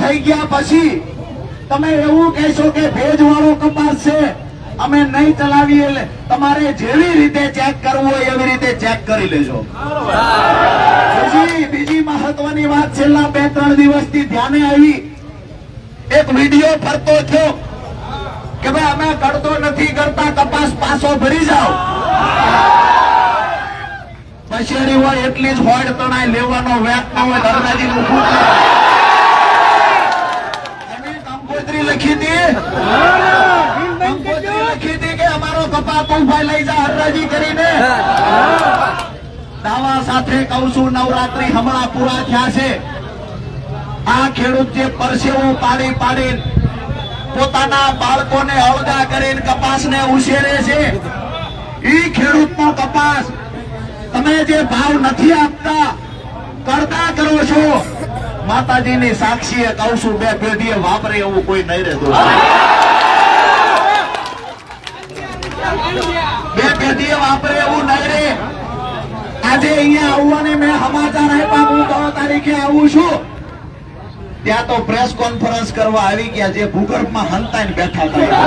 થઈ ગયા પછી તમે એવું કહેશો કે ભેજ વાળો કપાસ છે, અમે નહીં ચલાવીએ તમારે જેવી રીતે ચેક કરવું હોય એવી રીતે ચેક કરી લેજો. બીજી મહત્વની વાત છેલ્લા બે, ત્રણ દિવસથી ધ્યાને આવી. એક વીડિયો ફરતો થયો કે ભાઈ, અમે કરતો નથી કરતા, કપાસ પાછો ભરી જાઓ. પછેડી હોય એટલી જ હોડ તણાય, લેવાનો વેક ન હોય ફૂટ એની કંકોત્રી લખી હતી? કંકોત્રી લખી હતી કે અમારો કપા તું લઈ જા હરરાજી કરીને? દાવા સાથે કહું છું, નવરાત્રી હમણાં પૂરા થયા છે. આ ખેડૂત જે પરસેવો પાડી પાડી પોતાના બાળકોને અળગા કરીને કપાસને ઉછેરે છે, ઈ ખેડૂતનો કપાસ તમે જે ભાવ નથી આપતા, કરતા કરો છો. માતાજીની સાક્ષીએ કહું છું, બે પેઢીએ વાપરે એવું કોઈ નહીં રહેતું. બે પેઢીએ વાપરે એવું નહીં રહે. આજે અહીંયા આવવાને મેં સમાચાર આપ્યા, હું દસ તારીખે આવું છું. ત્યાં તો પ્રેસ કોન્ફરન્સ કરવા આવી ગયા જે ભૂગર્ભમાં હંતાઈને બેઠા હતા.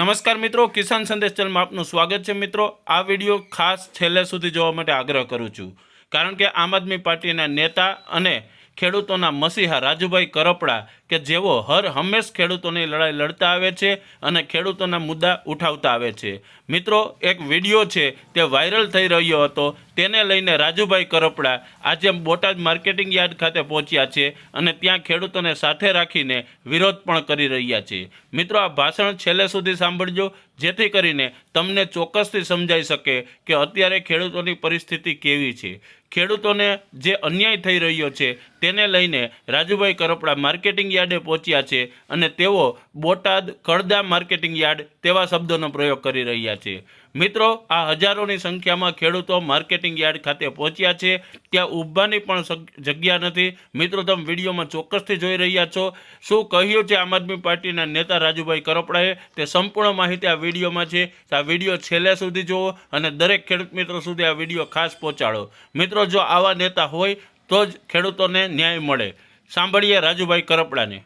નમસ્કાર મિત્રો, કિસાન સંદેશ ચેનલમાં આપનું સ્વાગત છે. મિત્રો, આ વીડિયો ખાસ છેલ્લે સુધી જોવા માટે આગ્રહ કરું છું. કારણ કે આમ આદમી પાર્ટીના નેતા અને ખેડૂતોના મસીહા રાજુભાઈ કરપડા કે જેઓ હર હંમેશ ખેડૂતોની લડાઈ લડતા આવે છે અને ખેડૂતોના મુદ્દા ઉઠાવતા આવે છે. મિત્રો, એક વીડિયો છે તે વાયરલ થઈ રહ્યો હતો. તેને લઈને રાજુભાઈ કરપડા આજે બોટાદ માર્કેટિંગ યાર્ડ ખાતે પહોંચ્યા છે અને ત્યાં ખેડૂતોને સાથે રાખીને વિરોધ પણ કરી રહ્યા છે. મિત્રો, આ ભાષણ છેલ્લે સુધી સાંભળજો, જેથી કરીને તમને ચોક્કસથી સમજાઈ શકે કે અત્યારે ખેડૂતોની પરિસ્થિતિ કેવી છે. ખેડૂતોને જે અન્યાય થઈ રહ્યો છે, તેને લઈને રાજુભાઈ કરપડા માર્કેટિંગ યાર્ડે પહોંચ્યા છે અને તેઓ બોટાદ કળદા માર્કેટિંગ યાર્ડ તેવા શબ્દોનો પ્રયોગ કરી રહ્યા છે. મિત્રો, આ હજારોની સંખ્યામાં ખેડૂતો માર્કેટિંગ યાર્ડ ખાતે પહોંચ્યા છે. ત્યાં ઊભવાની પણ જગ્યા નથી. મિત્રો, તમે વિડીયોમાં ચોક્કસથી જોઈ રહ્યા છો. શું કહ્યું છે આમ આદમી પાર્ટીના નેતા રાજુભાઈ કરપડાએ? તે સંપૂર્ણ માહિતી આ વિડીયોમાં છે. આ વીડિયો છેલ્લે સુધી જુઓ અને દરેક ખેડૂત મિત્રો સુધી આ વીડિયો ખાસ પહોંચાડો. મિત્રો, જો આવા નેતા હોય, તો જ ખેડૂતોને ન્યાય મળે. સાંભળીએ રાજુભાઈ કરપડાને.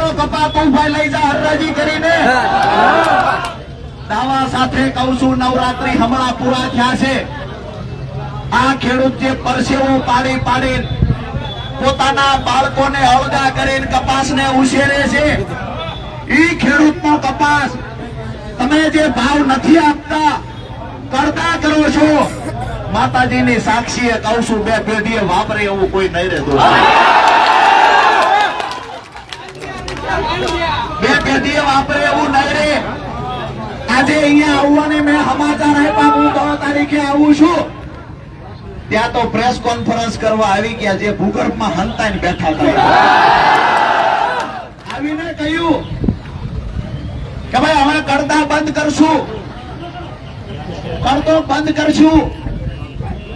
કે કપા તું ભાઈ લઈ જા હરરાજી કરીને. દાવા સાથે કહું છું નવરાત્રી હમણાં પૂરા થયા છે. આ ખેડૂત જે પરસેવો પાડી પાડી પોતાના બાળકોને અળગા કરીને કપાસને ઉછેરે છે ઈ ખેડૂતનો કપાસ તમે જે ભાવ નથી આપતા કરતા કરો છો. માતાજીની સાક્ષીએ કહું છું બે પેઢીએ વાપરે એવું કોઈ નહીં રહેતું. બે પેઢીએ વાપરે એવું નહીં રે. આજે અહીંયા આવવાને મેં સમાચાર આપ્યા, હું દસ તારીખે આવું છું. ત્યાં તો પ્રેસ કોન્ફરન્સ કરવા આવી ગયા જે ભૂગર્ભમાં હંતાઈને બેઠા આવીને કહ્યું કે ભાઈ હવે કરતા બંધ કરશું. કરતો બંધ કરશું.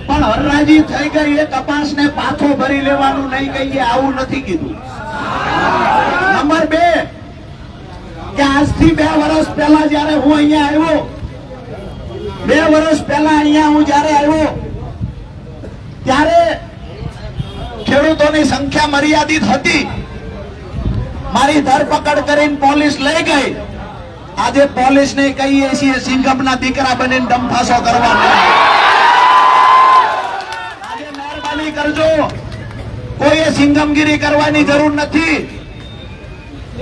પણ હરરાજી થઈ ગઈ એ કપાસને પાછો ભરી લેવાનું નહીં કહીએ, આવું નથી કીધું. નંબર બે. કે આજથી બે વર્ષ પહેલા જયારે હું અહીંયા આવ્યો, બે વર્ષ પહેલા અહીંયા હું જયારે આવ્યો, ત્યારે ખેડૂતોની સંખ્યા મર્યાદિત હતી. મારી ધરપકડ કરીને પોલીસ લઈ ગઈ. આજે પોલીસ ને કહીએ છીએ સિંગમના દીકરા બનીને ડંફાસો કરવા આજે મહેરબાની કરજો. કોઈએ સિંગમગીરી કરવાની જરૂર નથી.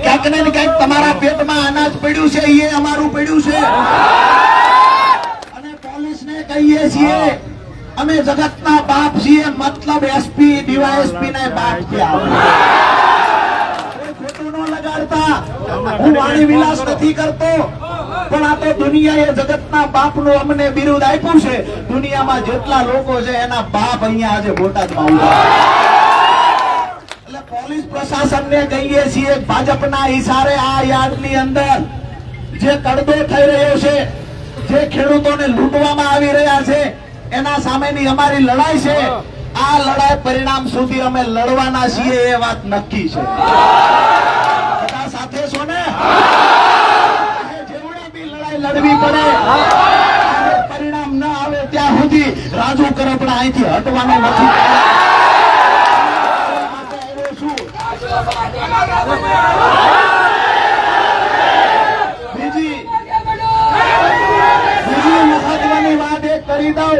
ક્યાંક ને ક્યાંક તમારા પેટમાં અનાજ પડ્યું છે એ અમારું પડ્યું છે. અને પોલીસને કહીએ છીએ, અમે જગતના બાપ છીએ, મતલબ એસપી ડીવાયએસપી ને બાપ છે વિલાસ નથી કરતો, પણ આ તો દુનિયાએ જગતના બાપનું અમને બિરુદ આપ્યું છે. દુનિયામાં જેટલા લોકો છે, એના બાપ અહીંયા આજે બોટાદમાં ઊભા પોલીસ પ્રશાસનને કહીએ છીએ ભાજપના ઇશારે આ યાર્ડની અંદર જે કડદો થઈ રહ્યો છે જે ખેડૂતોને લૂંટવામાં આવી રહ્યા છે એના સામેની અમારી લડાઈ છે. આ લડાઈ પરિણામ સુધી અમે લડવાના છીએ એ વાત નક્કી છે. બધા સાથે છો ને? જેવડે બી લડાઈ લડવી પડે પરિણામ ન આવે ત્યાં સુધી રાજુ કરપડા અહીંથી હટવાનો નથી. બીજી વાત કરી દઉં.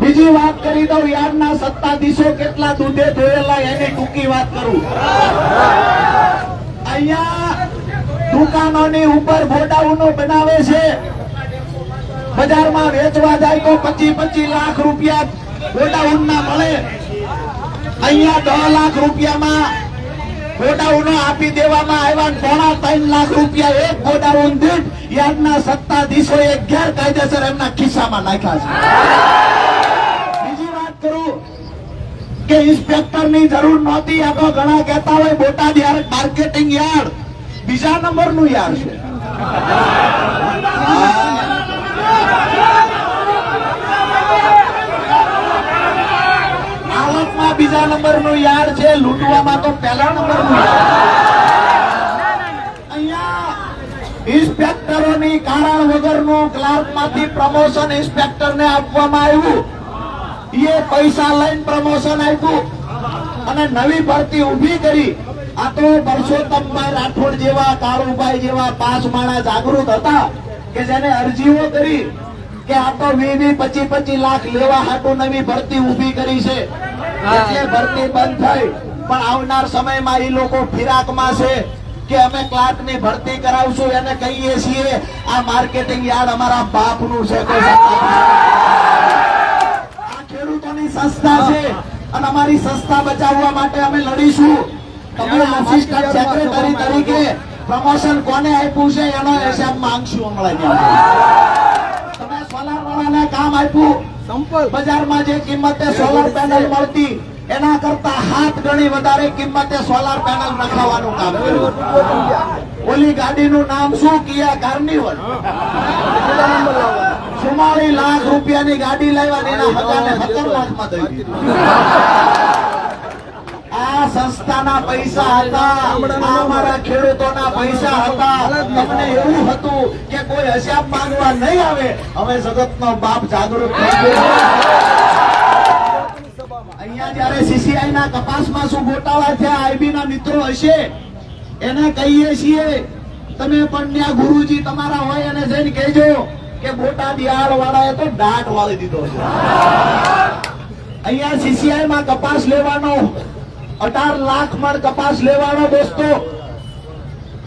બીજી યારના સત્તાધીશો કેટલા દૂધે ધોયેલા એની ટૂંકી વાત કરું. અહીંયા દુકાનોની ઉપર ગોડાઉનો બનાવે છે. બજારમાં વેચવા જાય તો પચીસ પચીસ લાખ રૂપિયા ગોડાઉન ના મળે. અહીંયા દસ લાખ રૂપિયામાં ગોડાઉનો આપી દેવામાં આવ્યા ને પોણા ત્રણ લાખ રૂપિયા એક ગોડાઉન દીઠ યાદના સત્તાધીશોએ ગેરકાયદેસર એમના ખિસ્સામાં નાખ્યા છે. બીજી વાત કરું કે ઇન્સ્પેક્ટરની જરૂર નહોતી આ તો ઘણા કહેતા હોય, બોટાદ યાર્ડ માર્કેટિંગ યાર્ડ બીજા નંબરનું યાર્ડ છે. આવકમાં નંબરનું યાર્ડ છે, લૂંટવામાં તો પહેલા નંબરનું ઇન્સ્પેક્ટરોની કારણ વગરનું ક્લાર્કમાંથી પ્રમોશન ઇન્સ્પેક્ટરને આપવામાં આવ્યું. એ પૈસા લઈને પ્રમોશન આપ્યું અને નવી ભરતી ઊભી કરી. આ તો પરસોત્તમભાઈ રાઠોડ જેવા, કાળુભાઈ જેવા પાંચ માણા જાગૃત હતા કે જેને અરજીઓ કરી કે આ તો વી વી પચી પચી લાખ લેવા હાટુ નવી ભરતી ઊભી કરી છે. એટલે ભરતી બંધ થઈ. પણ આવનાર સમયમાં એ લોકો ફિરાકમાં છે કે અમે ક્લાર્કની ભરતી કરાવશું એને કહીએ છીએ આ માર્કેટિંગ યાર્ડ અમારા બાપનું છે કોઈ સત્તા આ ખેડૂતોની સંસ્થા છે. અને અમારી સંસ્થા બચાવવા માટે અમે લડીશું. તમે આસિસ્ટન્ટ સેક્રેટરી તરીકે પ્રમોશન કોને આપ્યું છે એનો હિસાબ માંગશું હમણાં. તમે સોલાર વાળાને કામ આપ્યું. બજારમાં જે કિંમતે સોલાર પેનલ મળતી, એના કરતા હાથ ગણી વધારે કિંમતે સોલાર પેનલ નખાવાનું કામ ઓલી ગાડીનું નામ શું? કિયા કાર્નિવલ. ચુમ્માળી લાખ રૂપિયાની ગાડી લાવ્યા એના હજારને સત્તર લાખમાં દઈ દીધી. આ સંસ્થાના પૈસા હતા. અમારા ખેડૂતોના પૈસા હતા. તમને એવું હતું કે કોઈ હિસાબ માંગવા નહીં આવે. હવે જગતનો બાપ જાગૃત અહીંયા જયારે સીસીઆઈ ના કપાસમાં શું ગોટાળા થયા આઈબી ના મિત્રો હશે? એને કહીએ છીએ તમે પણ ત્યાં ગુરુજી તમારા હોય એને જઈને કહેજો કે બોટાદ વાળા વાળાએ તો દાટ વાળી દીધો છે. અહીંયા સીસીઆઈ માં કપાસ લેવાનો અઢાર લાખ મણ કપાસ લેવાનો દોસ્તો.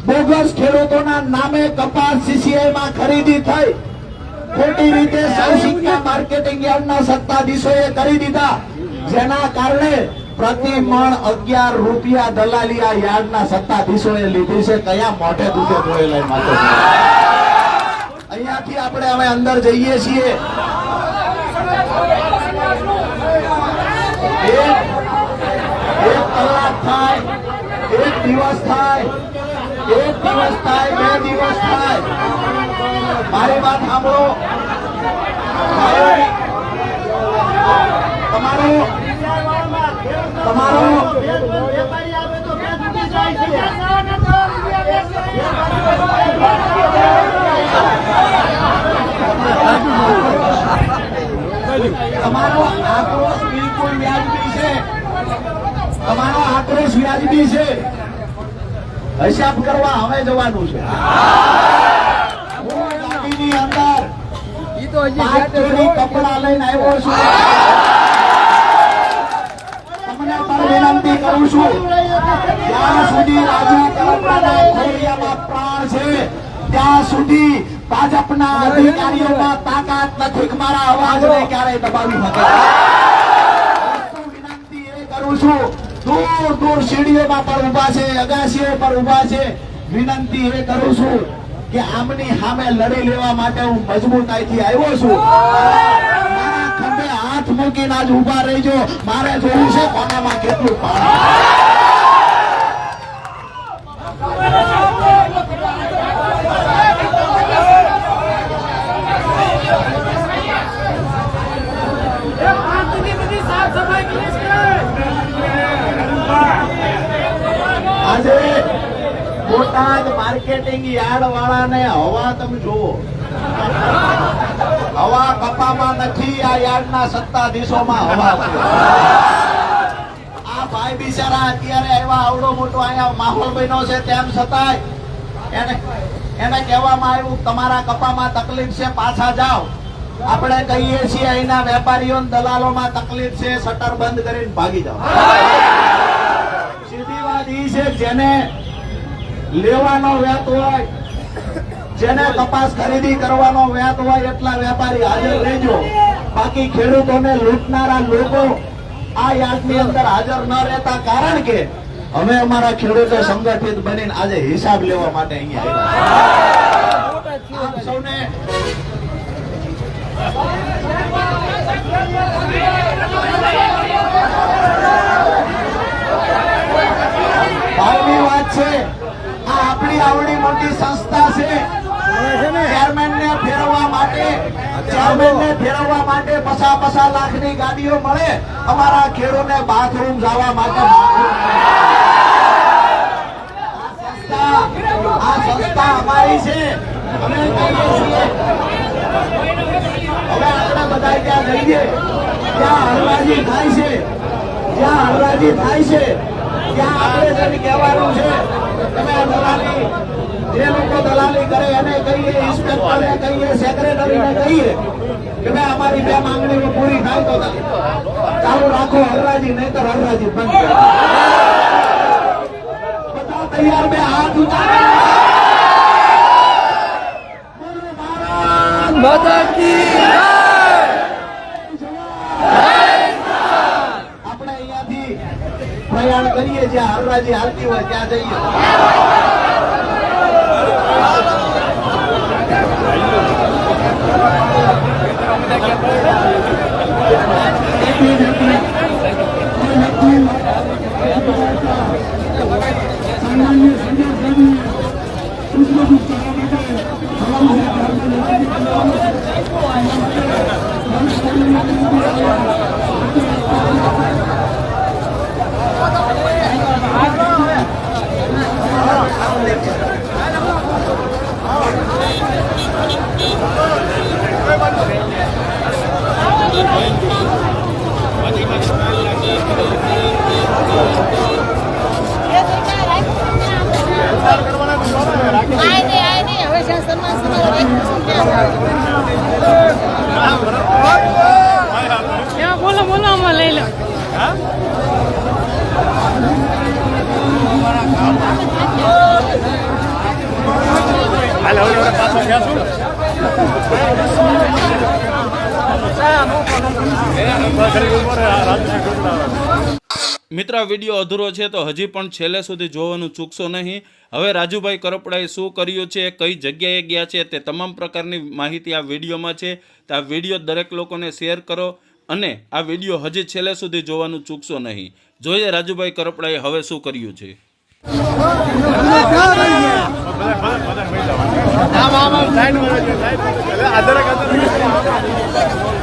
બોગસ ખેડૂતોના નામે કપાસ સીસીઆઈ માં ખરીદી થઈ. ખોટી રીતે સૌસિક્કા માર્કેટિંગ યાર્ડના સત્તાધીશોએ કરી દીધા. જેના કારણે પ્રતિ મણ અગિયાર રૂપિયા દલાલી આ યાર્ડના સત્તાધીશોએ લીધી છે. કયા મોઢે દૂધે ધોયેલા માટે અહીંયાથી આપણે હવે અંદર જઈએ છીએ. કલાક થાય, એક દિવસ થાય, એક દિવસ થાય, બે દિવસ થાય. મારી વાત સાંભળો. મારી- તમારો તમારો તમારો આક્રોશ બિલકુલ વ્યાજબી છે. તમારો આક્રોશ વ્યાજબી છે. હિસાબ કરવા હવે જવાનું છે. કપડા લઈને આવ્યો છું. તમને પણ વિનંતી કરું છું. જ્યાં સુધી રાજા કરપડાના ખોડિયામાં પ્રાણ છે ત્યાં સુધી ભાજપના અધિકારીઓમાં તાકાત નથી મારા અવાજને ક્યારેય દબાવી શકાય હું વિનંતી એ કરું છું દૂર દૂર સીડીઓમાં પણ ઊભા છે, અગાસીઓ પર ઊભા છે. વિનંતી એ કરું છું કે આમની સામે લડી લેવા માટે હું મજબૂતાઈથી આવ્યો છું. મારા ખંભે હાથ મૂકીને આજ ઊભા રહીજો. મારે જોયું છે કોનામાં કેટલું પાણી. આજે બોટાદ માર્કેટિંગ યાર્ડ વાળાને હવા તમે જુઓ. હવા કપામાં નથી, આ યાર્ડના સત્તાધીશોમાં હવા આ ભાઈ બિચારા અત્યારે એવા આવડો મોટો અહીંયા માહોલ બન્યો છે, તેમ છતાંય એને એને કહેવામાં આવ્યું, તમારા કપામાં તકલીફ છે, પાછા જાઓ. આપણે કહીએ છીએ, અહીંના વેપારીઓ દલાલોમાં તકલીફ છે, શટર બંધ કરીને ભાગી જાઓ. સીધી વાત છે જેને લેવાનો વ્યાત હોય, જેને કપાસ ખરીદી કરવાનો વ્યાત હોય એટલા વેપારી હાજર રહેજો. બાકી ખેડૂતોને લૂંટનારા લોકો આ યાદની અંદર હાજર ન રહેતા કારણ કે અમે અમારા ખેડૂતો સંગઠિત બનીને આજે હિસાબ લેવા માટે અહીંયા આવ્યા. સૌને ભાવની વાત છે. આ આપણી આવડી મોટી સંસ્થા છે. ચેરમેનને ફેરવવા માટે, ચેરમેનને ફેરવવા માટે પસા પસા લાખની ગાડીઓ મળે. અમારા ખેડૂતને બાથરૂમ જવા માટે આ સંસ્થા અમારી છે. અમે કહીએ હવે આપણે બધા ત્યાં જઈએ. ત્યાં હરવાજી થાય છે. જ્યાં હરવાજી થાય છે. ત્યાં આપણે જેને કહેવાનું છે તમે દલાલી જે લોકો દલાલી કરે એને કહીએ ઇન્સ્પેક્ટરને કહીએ સેક્રેટરીને કહીએ કે ભાઈ અમારી બે માંગણીઓ પૂરી થાય તો ચાલુ રાખો હરરાજી નહીં તો હરરાજી બંધ બધા તૈયાર બે હાથ કી આપણે અહીંયાથી પ્રયાણ કરીએ જ્યાં હરરાજી હાલતી હોય ત્યાં જઈએ. આય નહીં, આય નહીં. હવે જ્યાં સન્માન સમારોહ રાખ્યો છે ત્યાં. Ja, બોલો બોલો આમાં લઈ લો મિત્ર વીડિયો અધૂરો છે તો હજી પણ છેલ્લે સુધી જોવાનું ચૂકશો નહીં હવે રાજુભાઈ કરપડાએ શું કર્યું છે કઈ જગ્યાએ ગયા છે તે તમામ પ્રકારની માહિતી આ વિડીયોમાં છે તો આ વીડિયો દરેક લોકોને શેર કરો અને આ વીડિયો હજી છેલ્લે સુધી જોવાનું ચૂકશો નહીં જોઈએ રાજુભાઈ કરપડાએ હવે શું કર્યું છે એવું છે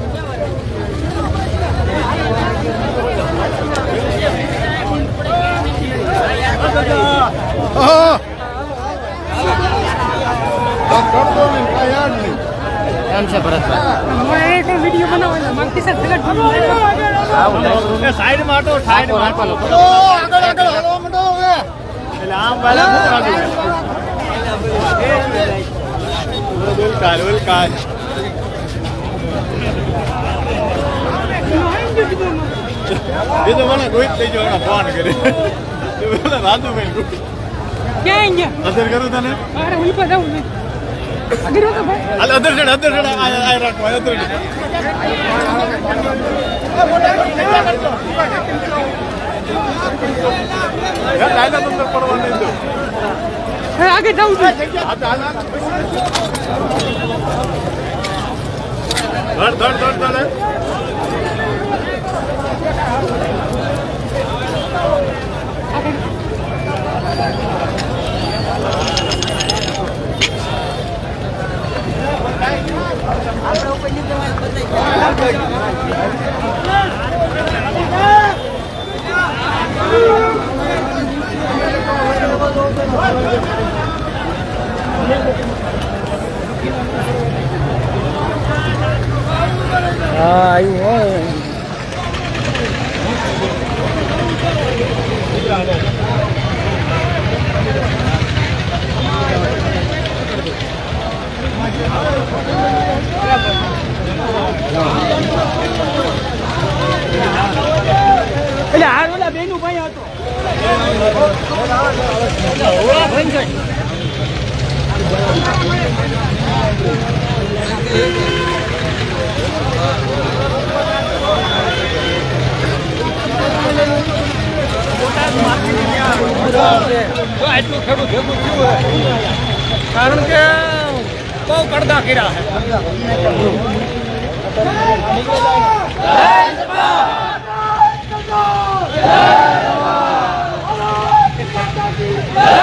માંગતી સર પેલા સાઈડમાં સાઈડમાં આગળ આગળ હલવા માંડો હવે એટલે આમ વાલા વેલકાર વેલકાર એ તો મને કોઈ થઈ ગયો ફોન કરી. રાજુભાઈ ક્યાં ગયા? અસર કરું તને. અરે હું પર જાઉં નહીં અગર તો ધડ ધડ ધડ ચડ અધર ચડ આ આ રાખો અધર યાર લાયલા તમને પરવા નહીં દો હવે આગળ જાઉં છું હાલ હાલ હાલ ધડ ધડ ધડ ધડ એટલે હાર ઓલા બેનું ભાઈ હતો. આટલું ખેડૂત ભેગું કારણ કે બહુ કડદા કર્યા છે. Yeah!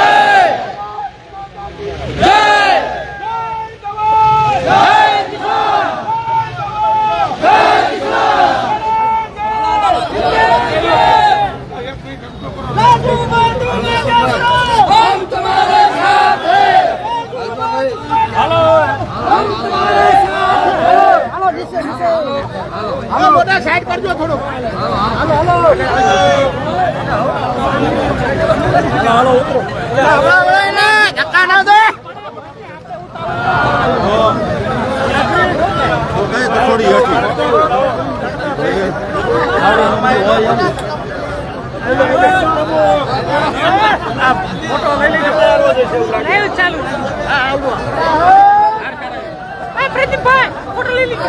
તો કઈ તો થોડી. હતી લાઈવ ચાલુ હા આવડો ચાલુ પ્રતિભાઈ ફોટો લઈ લીધો.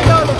ક્યારેક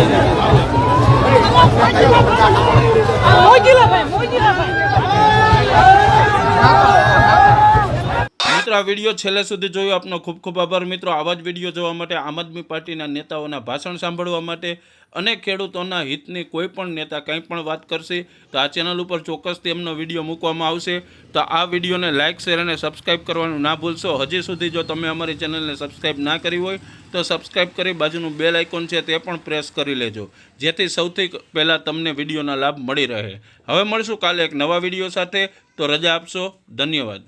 I'm આ વીડિયો છેલ્લે સુધી જોયો આપનો ખૂબ ખૂબ આભાર મિત્રો. આવા જ વીડિયો જોવા માટે આમ આદમી પાર્ટીના નેતાઓના ભાષણ સાંભળવા માટે અને ખેડૂતોના હિતની કોઈ પણ નેતા કંઈ પણ વાત કરશે, તો આ ચેનલ ઉપર ચોક્કસથી એમનો વીડિયો મૂકવામાં આવશે. તો આ વિડીયોને લાઇક શેર અને સબસ્ક્રાઇબ કરવાનું ના ભૂલશો. હજી સુધી જો તમે અમારી ચેનલને સબસ્ક્રાઇબ ના કરી હોય, તો સબસ્ક્રાઇબ કરી બાજુનું બેલ આઇકોન છે તે પણ પ્રેસ કરી લેજો. જેથી સૌથી પહેલાં તમને વિડીયોના લાભ મળી રહે. હવે મળશું કાલે એક નવા વીડિયો સાથે. તો રજા આપશો. ધન્યવાદ.